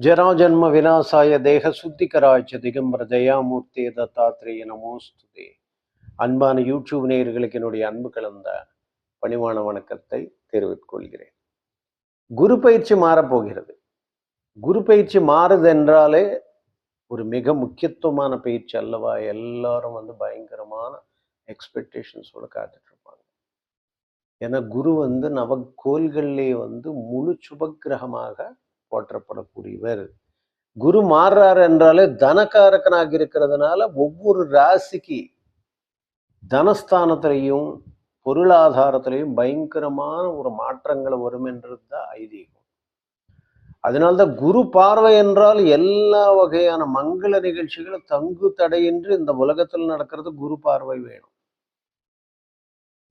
ஜராஜன்ம விநாசாய தேக சுத்திகராய்ச்ச திகம்பர ஜெயாமூர்த்தி தத்தாத்திரேய நமோஸ்துதி. அன்பான யூடியூப் நேயர்களுக்கு என்னுடைய அன்பு கலந்த பணிவான வணக்கத்தை தெரிவித்துக்கொள்கிறேன் குரு பயிற்சி மாறப்போகிறது குரு பயிற்சி மாறுது என்றாலே ஒரு மிக முக்கியத்துவமான பயிற்சி அல்லவா? எல்லாரும் வந்து பயங்கரமான எக்ஸ்பெக்டேஷன்ஸோட காத்துட்டு இருப்பாங்க. ஏன்னா குரு வந்து நவக்கோள்கள்லேயே வந்து முழு சுபக்கிரகமாக போற்றப்படக்கூடியவர். குரு மாறுறார் என்றாலே தனக்காரக்கனாக இருக்கிறதுனால ஒவ்வொரு ராசிக்கு தனஸ்தானத்திலையும் பொருளாதாரத்திலையும் பயங்கரமான ஒரு மாற்றங்கள் வரும் என்றது தான் ஐதீகம். அதனால்தான் குரு பார்வை என்றால் எல்லா வகையான மங்கள நிகழ்ச்சிகளும் தங்கு தடையின்றி இந்த உலகத்தில் நடக்கிறது குரு பார்வை வேணும்.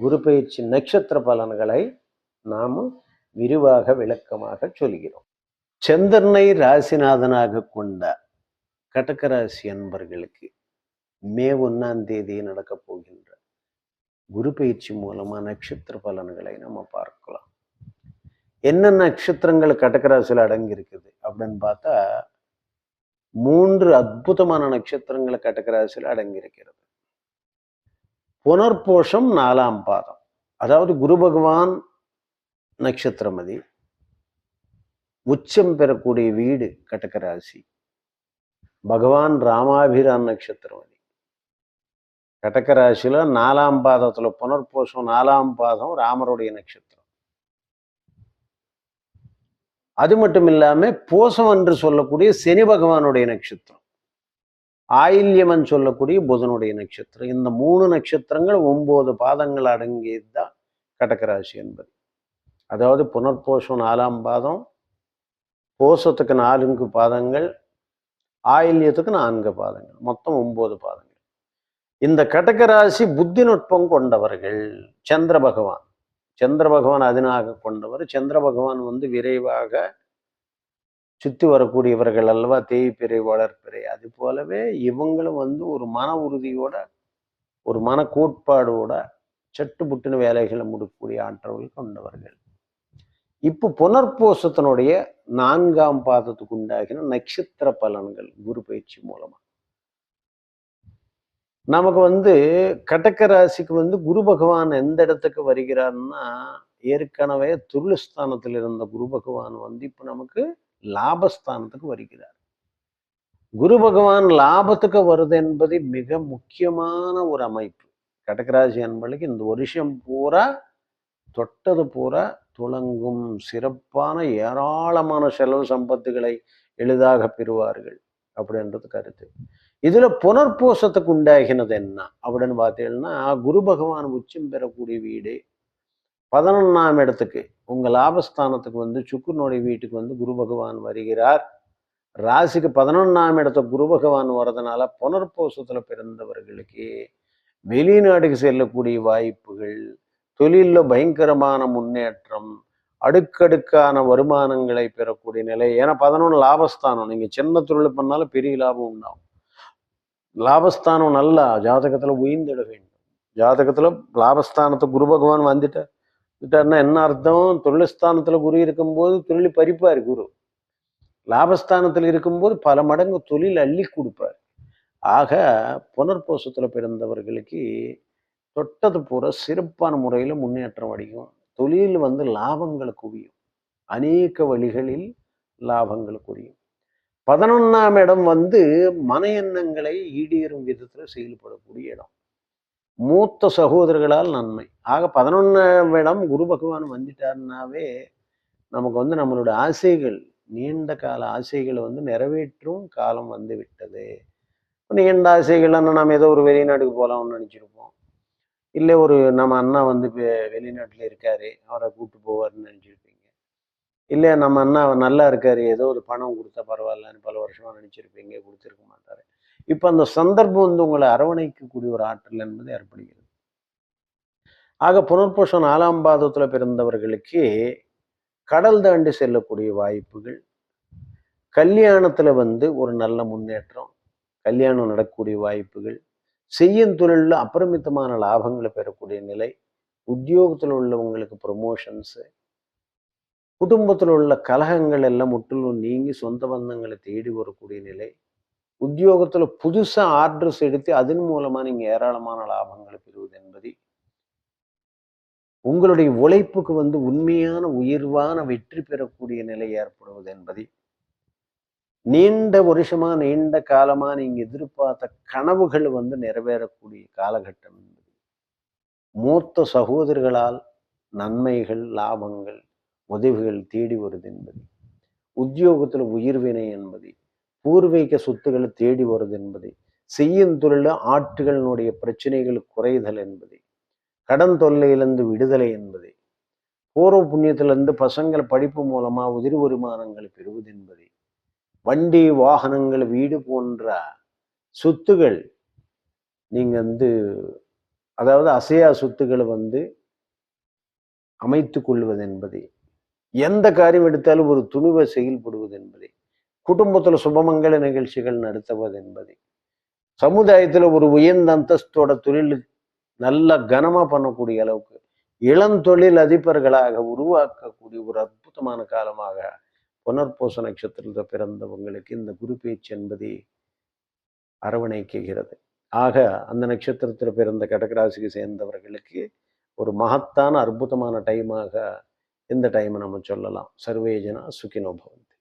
குரு பயிற்சி நட்சத்திர பலன்களை நாம் விரிவாக விளக்கமாக சொல்கிறோம். சந்திரனை ராசிநாதனாக கொண்ட கடகராசி அன்பர்களுக்கு மே ஒன்னாம் தேதி நடக்கப் போகின்ற குரு பயிற்சி மூலமா நட்சத்திர பலன்களை நம்ம பார்க்கலாம். என்ன நட்சத்திரங்கள் கடகராசியில் அடங்கியிருக்குது அப்படின்னு பார்த்தா மூன்று அற்புதமான நட்சத்திரங்கள் கடகராசியில் அடங்கியிருக்கிறது. புனர்போஷம் நாலாம் பாதம் அதாவது குரு பகவான் நட்சத்திரமதி உச்சம் பெறக்கூடிய வீடு கடகராசி பகவான் ராமாபிரான் நட்சத்திரமதி கடகராசியில நாலாம் பாதத்துல புனர்போஷம் நாலாம் பாதம் ராமருடைய நட்சத்திரம் அது மட்டும் இல்லாம போசம் என்று சொல்லக்கூடிய சனி பகவானுடைய நட்சத்திரம் ஆயில்யமன் சொல்லக்கூடிய புதனுடைய நட்சத்திரம். இந்த மூணு நட்சத்திரங்கள் ஒன்பது பாதங்கள் அடங்கியது தான் கடகராசி என்பது. அதாவது புனர்போஷம் நாலாம் பாதம் கோஷத்துக்கு நான்கு பாதங்கள் ஆயில்யத்துக்கு நான்கு பாதங்கள். மொத்தம் ஒன்பது பாதங்கள். இந்த கடகராசி புத்தி நுட்பம் கொண்டவர்கள் சந்திர பகவான். சந்திர பகவான் அதனாக கொண்டவர். சந்திர பகவான் வந்து விரைவாக சுத்தி வரக்கூடியவர்கள் அல்லவா? தேய்பிறை வளர்ப்பிறை அது போலவே இவங்களும் வந்து ஒரு மன உறுதியோட ஒரு மன கோட்பாடோட சட்டு புட்டுன்னு வேலைகளை முடிக்கக்கூடிய ஆற்றவர்கள் கொண்டவர்கள். இப்போ புனர்போசத்தினுடைய நான்காம் பாதத்துக்கு உண்டாகின நட்சத்திர பலன்கள் குரு பயிற்சி மூலமா. நமக்கு வந்து கடக்க ராசிக்கு வந்து குரு பகவான் எந்த இடத்துக்கு வருகிறார்னா ஏற்கனவே துருளஸ்தானத்தில் இருந்த குரு பகவான் வந்து இப்போ நமக்கு லாபஸ்தானத்துக்கு வருகிறார். குரு பகவான் லாபத்துக்கு வருது என்பது மிக முக்கியமான ஒரு அமைப்பு. கடகராசி அன்பளுக்கு இந்த வருஷம் பூரா தொட்டது பூரா துளங்கும் சிறப்பான ஏராளமான செலவு சம்பத்துகளை எளிதாக பெறுவார்கள் அப்படின்றது கருத்து. இதுல புனர்பூசத்துக்கு உண்டாகினது என்ன அப்படின்னு பார்த்தீங்கன்னா குரு பகவான் உச்சம் பெறக்கூடிய வீடு பதினொன்றாம் இடத்துக்கு உங்கள் லாபஸ்தானத்துக்கு வந்து சுக்குனுடைய வீட்டுக்கு வந்து குரு பகவான் வருகிறார். ராசிக்கு பதினொன்றாம் இடத்துக்கு குரு பகவான் வர்றதுனால புனர்போசத்தில் பிறந்தவர்களுக்கு வெளிநாட்டுக்கு செல்லக்கூடிய வாய்ப்புகள் தொழிலில் பயங்கரமான முன்னேற்றம் அடுக்கடுக்கான வருமானங்களை பெறக்கூடிய நிலை. ஏன்னா பதினொன்று லாபஸ்தானம். நீங்கள் சின்ன தொழில் பண்ணாலும் பெரிய லாபம் உண்டாகும். லாபஸ்தானம் நல்லா ஜாதகத்தில் உயிர்ந்திட வேண்டும். ஜாதகத்தில் லாபஸ்தானத்தை குரு பகவான் வந்துட்டார். விட்டார்னா என்ன அர்த்தம்? தொழில்ஸ்தானத்துல குரு இருக்கும்போது தொழில் பறிப்பார் குரு. லாபஸ்தானத்தில் இருக்கும்போது பல மடங்கு தொழில் அள்ளி கொடுப்பார். ஆக புனர்போசத்தில் பிறந்தவர்களுக்கு தொட்டது பூரா சிறப்பான முறையில் முன்னேற்றம் அடையும். தொழில் வந்து லாபங்களை குவியும் அநேக வழிகளில் லாபங்கள் குவியும் பதினொன்றாம் இடம் வந்து மன எண்ணங்களை ஈடேறும் விதத்தில் செயல்படக்கூடிய இடம். மூத்த சகோதரர்களால் நன்மை. ஆக பதினொன்று இடம் குரு பகவான் வந்துட்டாருனாவே நமக்கு வந்து நம்மளோட ஆசைகள் நீண்ட கால ஆசைகளை வந்து நிறைவேற்றும் காலம் வந்து விட்டது. நீண்ட ஆசைகள்னா நம்ம ஏதோ ஒரு வெளிநாட்டுக்கு போகலாம்னு நினச்சிருப்போம். இல்லை ஒரு நம்ம அண்ணா வந்து வெளிநாட்டில் இருக்காரு அவரை கூப்பிட்டு போவார்னு நினச்சிருப்பீங்க. இல்லை நம்ம அண்ணா நல்லா இருக்காரு ஏதோ ஒரு பணம் கொடுத்தா பரவாயில்லன்னு பல வருஷமாக நினச்சிருப்பீங்க கொடுத்துருக்க மாட்டாரு. இப்போ அந்த சந்தர்ப்பம் வந்து உங்களை அரவணைக்கக்கூடிய ஒரு ஆற்றல் என்பது ஏற்படுகிறது. ஆக புனர்பூஷம் நாலாம் பாதத்துல பிறந்தவர்களுக்கு கடல் தாண்டி செல்லக்கூடிய வாய்ப்புகள் கல்யாணத்துல வந்து ஒரு நல்ல முன்னேற்றம் கல்யாணம் நடக்கக்கூடிய வாய்ப்புகள் செய்யும் தொழிலில் அபரிமிதமான லாபங்களை பெறக்கூடிய நிலை உத்தியோகத்தில் உள்ளவங்களுக்கு ப்ரொமோஷன்ஸு குடும்பத்தில் உள்ள கலகங்கள் எல்லாம் முற்றிலும் நீங்கி சொந்த பந்தங்களை தேடி வரக்கூடிய நிலை உத்தியோகத்தில் புதுசாக ஆர்டர்ஸ் எடுத்து அதன் மூலமாக நீங்கள் ஏராளமான லாபங்களை பெறுவது என்பதை உங்களுடைய உழைப்புக்கு வந்து உண்மையான உயர்வான வெற்றி பெறக்கூடிய நிலை ஏற்படுவது என்பதை நீண்ட வருஷமா நீண்ட காலமா நீங்க எதிர்பார்த்த கனவுகள் வந்து நிறைவேறக்கூடிய காலகட்டம் என்பது. மூத்த சகோதரர்களால் நன்மைகள் லாபங்கள் உதவிகள் தேடி வருது என்பது. உத்தியோகத்துல உயிர்வினை என்பது பூர்வீக சொத்துக்களை தேடி வருது என்பது. செய்யும் தொழில ஆட்டுகளினுடைய பிரச்சனைகள் குறைதல் என்பது. கடன் தொல்லையிலிருந்து விடுதலை என்பது. பூர்வ புண்ணியத்திலிருந்து பசங்கள் படிப்பு மூலமா உதிரி வருமானங்களை பெறுவது என்பது. வண்டி வாகனங்கள் வீடு போன்ற சொத்துகள் நீங்க வந்து அதாவது அசையா சொத்துக்களை வந்து அமைத்து கொள்வது என்பது. எந்த காரியம் எடுத்தாலும் ஒரு துணிவை செயல்படுவது என்பதை. குடும்பத்தில் சுபமங்கல நிகழ்ச்சிகள் நடத்துவது என்பது. சமுதாயத்தில் ஒரு உயர்ந்த அந்தஸ்தோட தொழில் நல்ல கனமா பண்ணக்கூடிய அளவுக்கு இளந்தொழில் அதிபர்களாக உருவாக்கக்கூடிய ஒரு அற்புதமான காலமாக புனர்பூச நட்சத்திரத்தில் பிறந்தவங்களுக்கு இந்த குரு பேச்சு என்பது அரவணைக்குகிறது. ஆக அந்த நட்சத்திரத்தில் பிறந்த கடகராசிக்கு சேர்ந்தவர்களுக்கு ஒரு மகத்தான அற்புதமான டைமாக இந்த டைமை நம்ம சொல்லலாம். சர்வேஜனா சுகினோ பவந்தி.